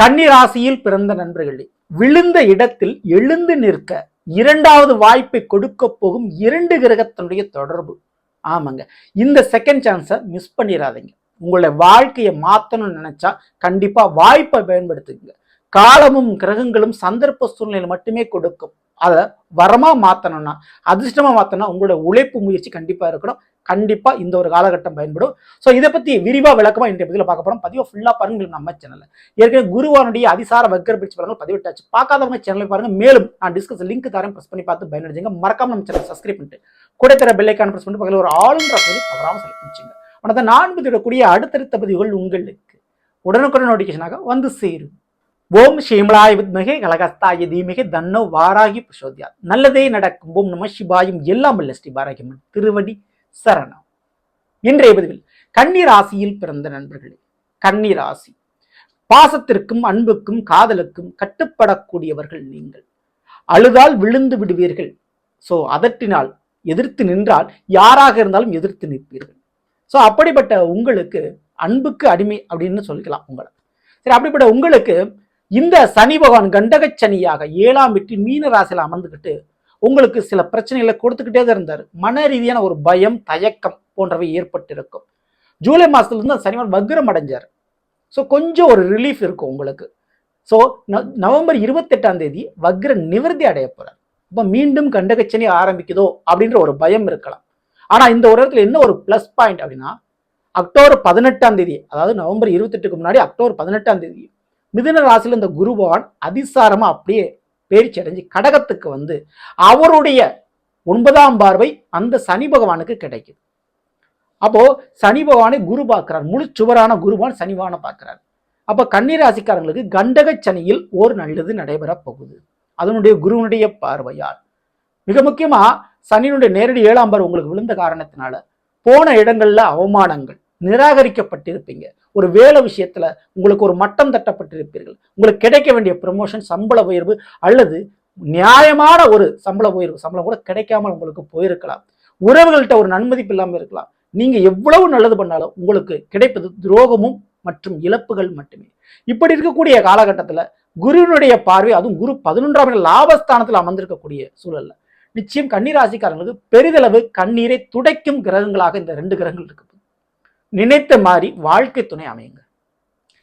கன்னிராசியில் பிறந்த நண்பர்களே விழுந்த இடத்தில் எழுந்து நிற்க இரண்டாவது வாய்ப்பை கொடுக்க போகும் இரண்டு கிரகத்தினுடைய தொடர்பு. ஆமாங்க. இந்த செகண்ட் சான்ஸை மிஸ் பண்ணிடாதீங்க உங்களுடைய வாழ்க்கையை மாற்றணும்னு நினைச்சா கண்டிப்பா வாய்ப்பை பயன்படுத்துங்க காலமும் கிரகங்களும் சந்தர்ப்ப சூழ்நிலை மட்டுமே கொடுக்கும். அதை வரமா மாற்றணும்னா அதிர்ஷ்டமா மாற்றணும்னா உங்களோட உழைப்பு முயற்சி கண்டிப்பா இருக்கணும். கண்டிப்பா இந்த ஒரு காலகட்டம் பயன்படும். ஸோ இதை பத்தி விரிவா விளக்கமா இன்றைய பதிவில் பார்க்க போறோம். பதிவை ஃபுல்லா பாருங்க நம்ம சேனல்ல ஏற்கனவே குருவானுடைய அதிசார வக்கர் பிரிச்சு பலங்கள் பதிவிட்டாச்சு. பார்க்காதவங்க சேனலை பாருங்க. மேலும் நான் டிஸ்கஸ் லிங்க் தரேன் ப்ரெஸ் பண்ணி பார்த்து பயனடைஞ்சுங்க. மறக்காம நம்ம சேனல் சப்ஸ்கிரைப் பண்ணிட்டு கூட தர பெல்லைக்கான ப்ரெஸ் பண்ணி பக்கத்தில் ஒரு ஆளுன்ற பதிவு தவறாம செலக்ட் பண்ணிச்சுங்க ஆனால் நான் பதிவிடக்கூடிய அடுத்தடுத்த பதிவுகள் உங்களுக்கு உடனுக்குடன் நோட்டிஃபிகேஷனாக வந்து சேரும். ஓம் ஷீமலாய வித்மகே கலகஸ்தாய தீமிகே தன்னோ வாராகி புஷோத்யா நல்லதே நடக்கும். ஓம் நம சிவாயும். எல்லாம் அல்ல ஸ்ரீ பாராகியம்மன் திருவடி சரணம். இன்றைய பதிவில் கன்னி ராசியில் பிறந்த நண்பர்களே கன்னி ராசி பாசத்திற்கும் அன்புக்கும் காதலுக்கும் கட்டுப்படக்கூடியவர்கள் நீங்கள். அழுதால் விழுந்து விடுவீர்கள். ஸோ அதட்டினால் எதிர்த்து நின்றால் யாராக இருந்தாலும் எதிர்த்து நிற்பீர்கள். ஸோ அப்படிப்பட்ட உங்களுக்கு அன்புக்கு அடிமை அப்படின்னு சொல்லிக்கலாம் உங்களை. சரி அப்படிப்பட்ட உங்களுக்கு இந்த சனி பகவான் கண்டக சனியாக ஏழாம் வெட்டி மீன ராசியில் அமர்ந்துக்கிட்டு உங்களுக்கு சில பிரச்சனைகளை கொடுத்துக்கிட்டே தான் இருந்தார். மன ரீதியான ஒரு பயம் தயக்கம் போன்றவை ஏற்பட்டிருக்கும். ஜூலை மாதத்துலேருந்து அந்த சனிவன் வக்ரம் அடைஞ்சார். ஸோ கொஞ்சம் ஒரு ரிலீஃப் இருக்கும் உங்களுக்கு. ஸோ நவம்பர் இருபத்தெட்டாம் தேதி வக்ர நிவர்த்தி அடைய போகிறார் இப்போ மீண்டும் கண்டகச்சனி ஆரம்பிக்குதோ அப்படின்ற ஒரு பயம் இருக்கலாம். ஆனால் இந்த ஒரு இடத்துல என்ன ஒரு ப்ளஸ் பாயிண்ட் அப்படின்னா அக்டோபர் பதினெட்டாம் தேதி அதாவது நவம்பர் இருபத்தெட்டுக்கு முன்னாடி அக்டோபர் பதினெட்டாம் தேதி மிதுன ராசியில் இந்த குருபவான் அதிசாரமாக அப்படியே பேரிச்சு அடைஞ்சு கடகத்துக்கு வந்து அவருடைய ஒன்பதாம் பார்வை அந்த சனி பகவானுக்கு கிடைக்குது. அப்போ சனி பகவானை குரு பார்க்கிறார். முழு சுவரான குருவான் சனிவான பார்க்கிறார். அப்போ கன்னிராசிக்காரங்களுக்கு கண்டக சனியில் ஒரு நல்லது நடைபெறப் போகுது. அதனுடைய குருவனுடைய பார்வையால். மிக முக்கியமா சனியினுடைய நேரடி ஏழாம் பார்வை உங்களுக்கு விழுந்த காரணத்தினால போன இடங்கள்ல அவமானங்கள் நிராகரிக்கப்பட்டிருப்பீங்க. ஒரு வேலை விஷயத்தில் உங்களுக்கு ஒரு மட்டம் தட்டப்பட்டிருப்பீர்கள். உங்களுக்கு கிடைக்க வேண்டிய ப்ரமோஷன் சம்பள உயர்வு அல்லது நியாயமான ஒரு சம்பள உயர்வு சம்பளம் கூட கிடைக்காமல் உங்களுக்கு போயிருக்கலாம். உறவுகள்கிட்ட ஒரு நன்மதிப்பு இல்லாமல் இருக்கலாம். நீங்கள் எவ்வளவு நல்லது பண்ணாலும் உங்களுக்கு கிடைப்பது துரோகமும் மற்றும் இழப்புகள் மட்டுமே. இப்படி இருக்கக்கூடிய காலகட்டத்தில் குருவினுடைய பார்வை அதுவும் குரு பதினொன்றாம் லாபஸ்தானத்தில் அமர்ந்திருக்கக்கூடிய சூழல்ல. நிச்சயம் கன்னிராசிக்காரங்களுக்கு பெரிதளவு கண்ணீரை துடைக்கும் கிரகங்களாக இந்த ரெண்டு கிரகங்கள் இருக்கு. நினைத்த மாதிரி வாழ்க்கை துணை அமையுங்க.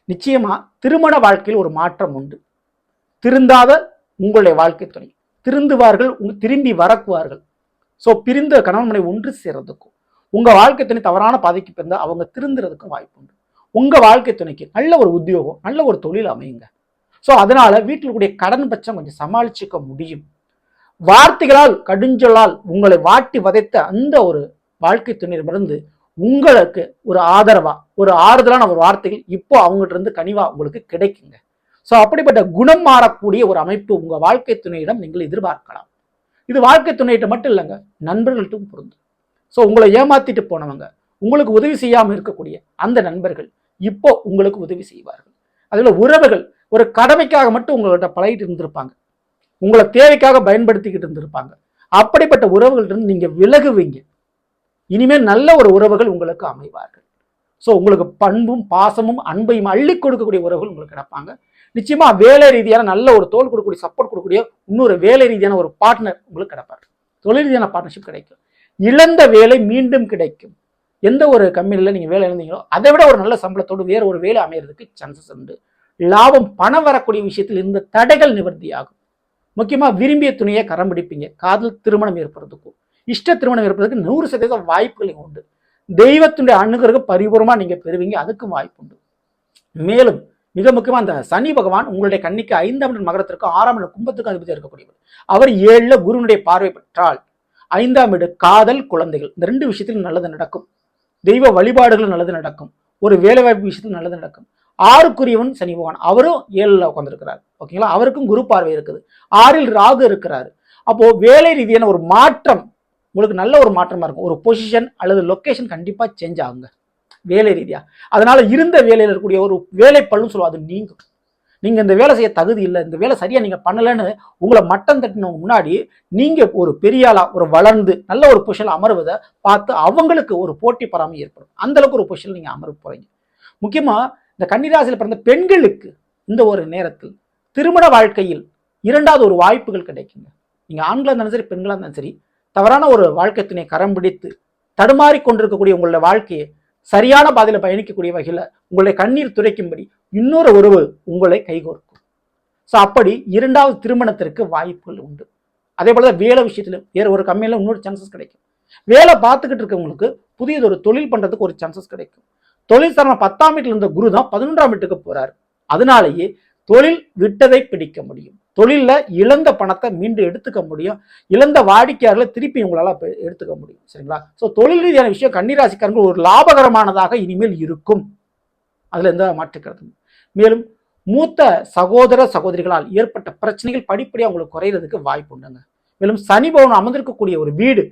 நிச்சயமா திருமண வாழ்க்கையில் ஒரு மாற்றம் உண்டு. திருந்தாத உங்களுடைய வாழ்க்கை துணை. திருந்துவார்கள் உங்க- திரும்பி வரக்குவார்கள். ஸோ பிரிந்த கணவன்மனை ஒன்று சேர்றதுக்கும் உங்கள் வாழ்க்கை துணை தவறான பாதைக்கு பிறந்தால் அவங்க திருந்துறதுக்கும் வாய்ப்பு உண்டு. உங்கள் வாழ்க்கை துணைக்கு நல்ல ஒரு உத்தியோகம் நல்ல ஒரு தொழில் அமையுங்க. ஸோ அதனால் வீட்டில் கூடிய கடன் பட்சம் கொஞ்சம் சமாளிச்சுக்க முடியும். வார்த்தைகளால் கடுஞ்சொல்லால் உங்களை வாட்டி வதைத்த அந்த ஒரு வாழ்க்கை துணையிடமிருந்து உங்களுக்கு ஒரு ஆதரவா ஒரு ஆறுதலான ஒரு வார்த்தைகள் இப்போ அவங்ககிட்ட இருந்து கனிவா உங்களுக்கு கிடைக்குங்க. ஸோ அப்படிப்பட்ட குணம் மாறக்கூடிய ஒரு அமைப்பு உங்க வாழ்க்கை துணையிடம் நீங்கள் எதிர்பார்க்கலாம். இது வாழ்க்கை துணையிட்ட மட்டும் இல்லைங்க நண்பர்கள்ட்டும் பொருந்தும். ஸோ உங்களை ஏமாத்திட்டு போனவங்க உங்களுக்கு உதவி செய்யாமல் இருக்கக்கூடிய அந்த நண்பர்கள் இப்போ உங்களுக்கு உதவி செய்வார்கள். அதில் உறவுகள் ஒரு கடமைக்காக மட்டும் உங்கள்கிட்ட பழகிட்டு இருந்திருப்பாங்க. உங்களை தேவைக்காக பயன்படுத்திக்கிட்டு இருந்திருப்பாங்க. அப்படிப்பட்ட உறவுகள்ட்ட நீங்கள் விலகுவீங்க. இனிமேல் நல்ல ஒரு உறவுகள் உங்களுக்கு அமைவார்கள். ஸோ உங்களுக்கு பண்பும் பாசமும் அன்பையும் அள்ளி கொடுக்கக்கூடிய உறவுகள் உங்களுக்கு கிடைப்பாங்க. நிச்சயமாக வேலை ரீதியான நல்ல ஒரு தோல் கொடுக்கக்கூடிய சப்போர்ட் கொடுக்கக்கூடிய இன்னொரு வேலை ரீதியான ஒரு பார்ட்னர் உங்களுக்கு கிடைப்பார். தொழில் ரீதியான பார்ட்னர்ஷிப் கிடைக்கும். இழந்த வேலை மீண்டும் கிடைக்கும். எந்த ஒரு கம்பெனியில் நீங்கள் வேலை இழந்தீங்களோ அதை விட ஒரு நல்ல சம்பளத்தோடு வேறு ஒரு வேலை அமையிறதுக்கு சான்சஸ் உண்டு. லாபம் பணம் வரக்கூடிய விஷயத்தில் இந்த தடைகள் நிவர்த்தியாகும். முக்கியமாக விரும்பிய துணையை கரம் பிடிப்பீங்க. காதல் திருமணம் ஏற்படுறதுக்கும் இஷ்ட திருமணம் இருப்பதற்கு நூறு சதவீதம் வாய்ப்புகள் உண்டு. தெய்வத்துடைய அணுகிறதுக்கு பரிபூர்வமாக நீங்கள் பெறுவீங்க அதுக்கும் வாய்ப்பு உண்டு. மேலும் மிக முக்கியமாக அந்த சனி பகவான் உங்களுடைய கண்ணிக்கு ஐந்தாம் இடம் மகரத்திற்கும் ஆறாம் இடம் கும்பத்துக்கும் அதிபதி இருக்கக்கூடியவர். அவர் ஏழில் குருவினுடைய பார்வை பெற்றால் ஐந்தாம் வீடு காதல் குழந்தைகள். இந்த ரெண்டு விஷயத்திலும் நல்லது நடக்கும். தெய்வ வழிபாடுகளும் நல்லது நடக்கும். ஒரு வேலைவாய்ப்பு விஷயத்தில் நல்லது நடக்கும். ஆறுக்குரியவன் சனி பகவான். அவரும் ஏழில் உட்காந்துருக்கிறார் ஓகேங்களா? அவருக்கும் குரு பார்வை இருக்குது. ஆறில் ராகு இருக்கிறாரு. அப்போ வேலை ரீதியான ஒரு மாற்றம் உங்களுக்கு நல்ல ஒரு மாற்றமாக இருக்கும். ஒரு பொசிஷன் அல்லது லொக்கேஷன் கண்டிப்பாக சேஞ்ச் ஆகுங்க. வேலை ரீதியாக அதனால் இருந்த வேலையில் இருக்கக்கூடிய ஒரு வேலை பழுன்னு சொல்லுவோம் அது நீங்கும். நீங்கள் இந்த வேலை செய்ய தகுதி இல்லை இந்த வேலை சரியாக நீங்கள் பண்ணலைன்னு உங்களை மட்டம் தட்டினவங்க முன்னாடி நீங்கள் ஒரு பெரிய ஒரு வளர்ந்து நல்ல ஒரு பொசிஷனில் அமர்வதை பார்த்து அவங்களுக்கு ஒரு போட்டி பொறாமை ஏற்படும். அந்தளவுக்கு ஒரு பொசிஷனில் நீங்கள் அமர்வு போகிறீங்க முக்கியமாக இந்த கன்னிராசியில் பிறந்த பெண்களுக்கு இந்த ஒரு நேரத்தில் திருமண வாழ்க்கையில் இரண்டாவது ஒரு வாய்ப்புகள் கிடைக்குங்க. நீங்கள் ஆண்களாக இருந்தாலும் சரி பெண்களாக இருந்தாலும் சரி தவறான ஒரு வாழ்க்கை துணை கரம் பிடித்து தடுமாறி கொண்டிருக்கக்கூடிய உங்களுடைய வாழ்க்கையை சரியான பாதையில் பயணிக்கக்கூடிய வகையில உங்களுடைய கண்ணீர் துடைக்கும்படி இன்னொரு உறவு உங்களை கைகோர்க்கும். ஸோ அப்படி இரண்டாவது திருமணத்திற்கு வாய்ப்புகள் உண்டு. அதே போல தான் வேலை விஷயத்துல வேற ஒரு கம்மியில் இன்னொரு சான்சஸ் கிடைக்கும். வேலை பார்த்துக்கிட்டு இருக்கவங்களுக்கு புதியது ஒரு தொழில் பண்றதுக்கு ஒரு சான்சஸ் கிடைக்கும். தொழில் சரணம் பத்தாம் வீட்டில் இருந்த குரு தான் பதினொன்றாம் வீட்டுக்கு போறாரு. அதனாலேயே தொழில் விட்டதை பிடிக்க முடியும். தொழிலில் இழந்த பணத்தை மீண்டும் எடுத்துக்க முடியும். இழந்த வாடிக்கையாளர்களை திருப்பி உங்களால் எடுத்துக்க முடியும். சரிங்களா? ஸோ தொழில் ரீதியான விஷயம் கன்னிராசிக்காரங்க ஒரு லாபகரமானதாக இனிமேல் இருக்கும். அதில் எந்த மாற்றுக்கிறது மேலும் மூத்த சகோதர சகோதரிகளால் ஏற்பட்ட பிரச்சனைகள் படிப்படியாக உங்களுக்கு குறையிறதுக்கு வாய்ப்பு உண்டுங்க. மேலும் சனி பவன் அமர்ந்திருக்கக்கூடிய ஒரு வீடு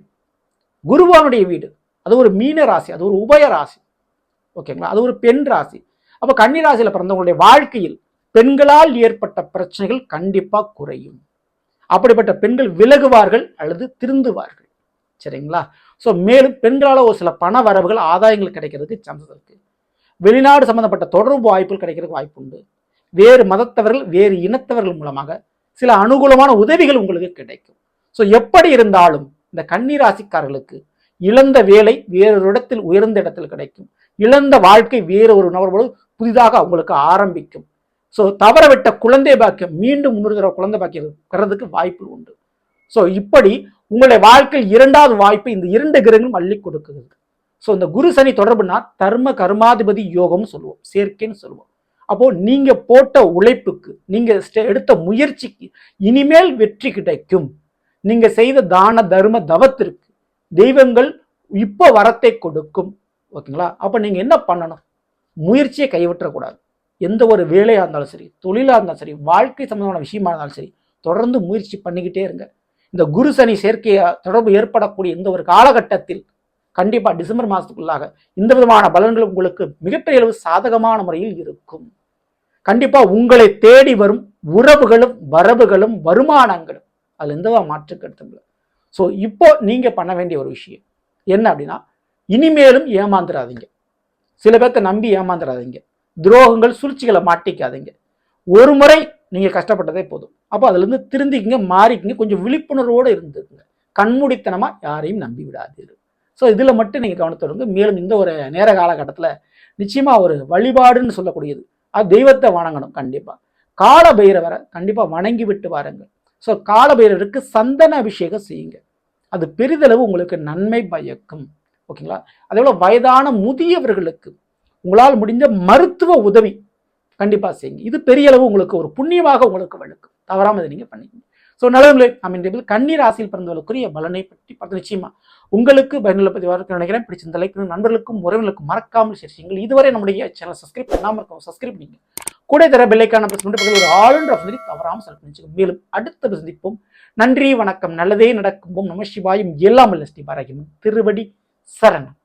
குருவானுடைய வீடு அது ஒரு மீன ராசி அது ஒரு உபய ராசி. ஓகேங்களா? அது ஒரு பெண் ராசி. அப்போ கன்னி ராசியில் பிறந்தவங்களுடைய வாழ்க்கையில் பெண்களால் ஏற்பட்ட பிரச்சனைகள் கண்டிப்பாக குறையும். அப்படிப்பட்ட பெண்கள் விலகுவார்கள் அல்லது திருந்துவார்கள். சரிங்களா? ஸோ மேலும் பெண்களால் ஒரு சில பண வரவுகள் ஆதாயங்கள் கிடைக்கிறதுக்கு சான்சஸ் இருக்குது வெளிநாடு சம்பந்தப்பட்ட தொடர்பு வாய்ப்புகள் கிடைக்கிறதுக்கு வாய்ப்பு உண்டு. வேறு மதத்தவர்கள் வேறு இனத்தவர்கள் மூலமாக சில அனுகூலமான உதவிகள் உங்களுக்கு கிடைக்கும். ஸோ எப்படி இருந்தாலும் இந்த கன்னி ராசிக்காரர்களுக்கு இழந்த வேலை வேறொரு இடத்தில் உயர்ந்த இடத்தில் கிடைக்கும். இழந்த வாழ்க்கை வேறு ஒரு நபர்களோடு புதிதாக அவங்களுக்கு ஆரம்பிக்கும். ஸோ தவறவிட்ட குழந்தை பாக்கியம் மீண்டும் முன்னூறு தடவை குழந்தை பாக்கியம் பெறதுக்கு வாய்ப்பு உண்டு. ஸோ இப்படி உங்களுடைய வாழ்க்கையில் இரண்டாவது வாய்ப்பு இந்த இரண்டு கிரகங்களும் அள்ளி கொடுக்குது. ஸோ இந்த குரு சனி தொடர்புனா தர்ம கர்மாதிபதி யோகம்னு சொல்லுவோம் சேர்க்கைன்னு சொல்லுவோம். அப்போ நீங்க போட்ட உழைப்புக்கு நீங்க எடுத்த முயற்சிக்கு இனிமேல் வெற்றி கிடைக்கும். நீங்க செய்த தான தர்ம தவத்திற்கு தெய்வங்கள் இப்போ வரத்தை கொடுக்கும். ஓகேங்களா? அப்போ நீங்க என்ன பண்ணணும்? முயற்சியை கைவிட்டக்கூடாது எந்த ஒரு வேலையாக இருந்தாலும் சரி தொழிலாக இருந்தாலும் சரி வாழ்க்கை சம்பந்தமான விஷயமா இருந்தாலும் சரி தொடர்ந்து முயற்சி பண்ணிக்கிட்டே இருங்க. இந்த குரு சனி சேர்க்கை தொடர்பு ஏற்படக்கூடிய இந்த ஒரு காலகட்டத்தில் கண்டிப்பாக டிசம்பர் மாதத்துக்குள்ளாக இந்த விதமான பலன்கள் உங்களுக்கு மிகப்பெரிய அளவு சாதகமான முறையில் இருக்கும். கண்டிப்பாக உங்களை தேடி வரும் உறவுகளும் வரவுகளும் வருமானங்களும் அதில் எந்த மாற்று கருத்தும் ஸோ இப்போ நீங்கள் பண்ண வேண்டிய ஒரு விஷயம் என்ன அப்படின்னா இனிமேலும் ஏமாந்துடாதீங்க சில பேர்த்த நம்பி ஏமாந்துடாதீங்க துரோகங்கள் சூழ்ச்சிகளை மாட்டிக்காதீங்க. ஒரு முறை நீங்கள் கஷ்டப்பட்டதே போதும். அப்போ அதுலேருந்து திருந்திக்கிங்க மாறிக்கிங்க கொஞ்சம் விழிப்புணர்வோடு இருந்துக்குங்க. கண்மூடித்தனமாக யாரையும் நம்பி விடாதீர்கள் ஸோ இதில் மட்டும் நீங்கள் கவனத்தோடு மேலும் இந்த ஒரு நேர காலகட்டத்தில் நிச்சயமாக ஒரு வழிபாடுன்னு சொல்லக்கூடியது. அது தெய்வத்தை வணங்கணும் கண்டிப்பாக கால பைரவரை கண்டிப்பாக வணங்கி விட்டு வாருங்கள். ஸோ கால பைரவருக்கு சந்தன அபிஷேகம் செய்யுங்க. அது பெரிதளவு உங்களுக்கு நன்மை பயக்கும். ஓகேங்களா? அதே போல் வயதான முதியவர்களுக்கு உங்களால் முடிஞ்ச மருத்துவ உதவி கண்டிப்பாக செய்யுங்க. இது பெரிய அளவு உங்களுக்கு ஒரு புண்ணியமாக உங்களுக்கு வழுக்கும் தவறாமல் இதை நீங்கள் பண்ணிக்கங்க. ஸோ நல்லவங்களே நம்ம இந்த கண்ணீர் ராசியில் பிறந்தவர்களுக்குரிய பலனை பற்றி பார்த்து நிச்சயமா உங்களுக்கு பயனுள்ள பற்றி வரக்கு நினைக்கிறேன். பிடிச்சிருந்த லைக் நண்பர்களுக்கும் உறவினர்களுக்கும் மறக்காமல் ஷேர் செய்யுங்கள். இதுவரை நம்முடைய சேனல் சப்ஸ்கிரைப் பண்ணாமல் இருக்கோம் சப்ஸ்கிரைப் பண்ணிங்க கூட தர பெல்லைக்கான பிரஸ் பண்ணிட்டு ஒரு ஆளுன்ற வசதி தவறாமல் செலக்ட் பண்ணிச்சுக்கோங்க மேலும் அடுத்த சந்திப்போம். நன்றி வணக்கம். நல்லதே நடக்கும். நம சிவாயும். எல்லாம் அல்ல ஸ்ரீ பாராகியும் திருவடி சரணம்.